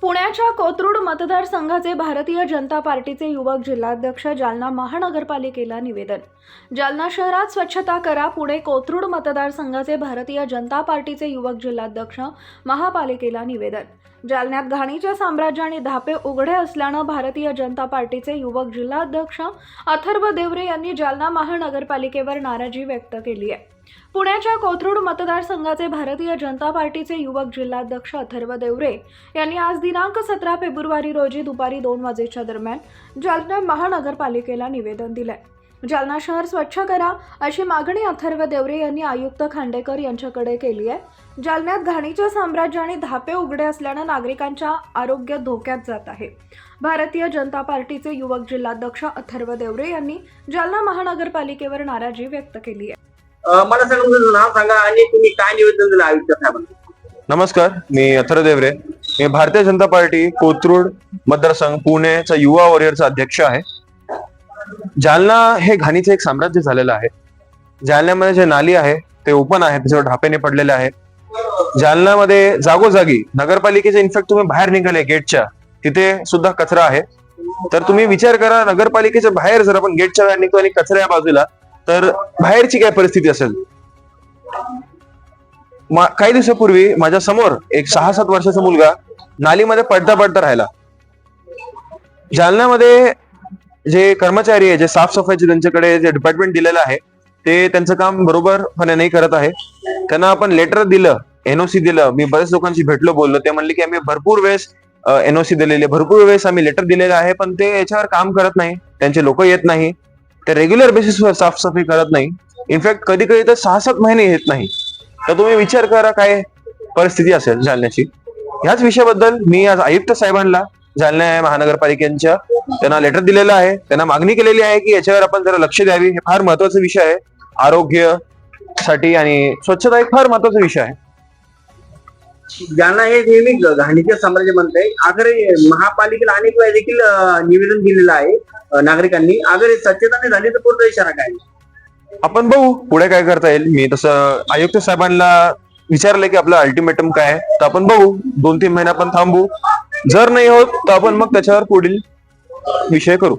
पुण्याच्या कोथरूड मतदारसंघाचे भारतीय जनता पार्टीचे युवक जिल्हाध्यक्ष जालना महानगरपालिकेला निवेदन. जालना शहरात स्वच्छता करा पुणे कोथरूड मतदारसंघाचे भारतीय जनता पार्टीचे युवक जिल्हाध्यक्ष महापालिकेला निवेदन. जालन्यात घाणीच्या साम्राज्याने धापे उघडे असल्यानं भारतीय जनता पार्टीचे युवक जिल्हाध्यक्ष अथर्व देवरे यांनी जालना महानगरपालिकेवर नाराजी व्यक्त केली आहे. पुण्याच्या कोथरूड मतदारसंघाचे भारतीय जनता पार्टीचे युवक जिल्हाध्यक्ष अथर्व देवरे यांनी आज दिनांक सतरा फेब्रुवारी रोजी दुपारी दोन वाजेच्या दरम्यान जालना महानगरपालिकेला निवेदन दिलंय. जालना शहर स्वच्छ करा अशी मागणी अथर्व देवरे यांनी आयुक्त खांडेकर यांच्याकडे केली आहे. जालन्यात घाणीच्या साम्राज्याने धापे उघडे असल्यानं नागरिकांच्या आरोग्य धोक्यात जात आहे. भारतीय जनता पार्टीचे युवक जिल्हाध्यक्ष अथर्व देवरे यांनी जालना महानगरपालिकेवर नाराजी व्यक्त केली आहे. मला सांगा तुमचं नाव सांगा आणि तुम्ही काय निवेदन दिलं आयुक्त साहेबांना? नमस्कार मी अथर्व देवरे. मी भारतीय जनता पार्टी कोथरूड मतदारसंघ पुणेचा युवा वॉरियरचा अध्यक्ष आहे. जालना हे घाणीचं एक साम्राज्य झालेलं आहे. जालन्यामध्ये जे नाली आहे ते ओपन आहे त्याच्यावर ढापेने पडलेले आहे. जालन्यामध्ये जागोजागी नगरपालिकेचे इनफॅक्ट तुम्ही बाहेर निघाले गेटच्या. तिथे सुद्धा कचरा आहे. तर तुम्ही विचार करा नगरपालिकेच्या बाहेर जर आपण गेटच्या बाहेर निघतो आणि कचरा या बाजूला तर बाहेरची काय परिस्थिती असेल? काही दिवसापूर्वी माझ्यासमोर एक सहा सात वर्षाचा मुलगा नालीमध्ये पडता पडता राहिला. जालन्यामध्ये जे कर्मचारी आहे जे साफसफाईचे त्यांच्याकडे जे डिपार्टमेंट दिलेलं आहे ते त्यांचं काम बरोबरपणे नाही करत आहे. त्यांना आपण लेटर दिलं एनओसी दिलं मी बरेच लोकांशी भेटलो बोललो ते म्हणले की आम्ही भरपूर वेळेस एनओसी दिलेली भरपूर वेळेस आम्ही लेटर दिलेलं आहे पण ते याच्यावर काम करत नाही. त्यांचे लोक येत नाही. ते रेग्युलर बेसिसवर साफसफाई करत नाही. इनफॅक्ट कधी कधी तर सहा सात महिने येत नाही. तर तुम्ही विचार करा काय परिस्थिती असेल जालन्याची. ह्याच विषयाबद्दल मी आज आयुक्त साहेबांना जालना महानगरपालिकेच्या. त्यांना लेटर दिलेलं आहे. त्यांना मागणी केलेली आहे की याच्यावर आपण जरा लक्ष द्यावी. हे फार महत्त्वाचा विषय आहे. आरोग्यसाठी आणि स्वच्छता एक फार महत्त्वाचा विषय आहे. ज्यांना हे नेहमी घाणीचे साम्राज्य म्हणतंय अगर हे महापालिकेला अनेक वेळा देखील निवेदन दिलेलं आहे नागरिकांनी. अगर हे स्वच्छता नाही झाली तर पुढचा इशारा काय? आपण बघू पुढे काय करता येईल. मी तसं आयुक्त साहेबांना विचारलं की आपलं अल्टिमेटम काय आहे. तर आपण बघू. दोन तीन महिने आपण थांबू. जर नाही होत तर आपण मग त्याच्यावर पुढील विषय करू.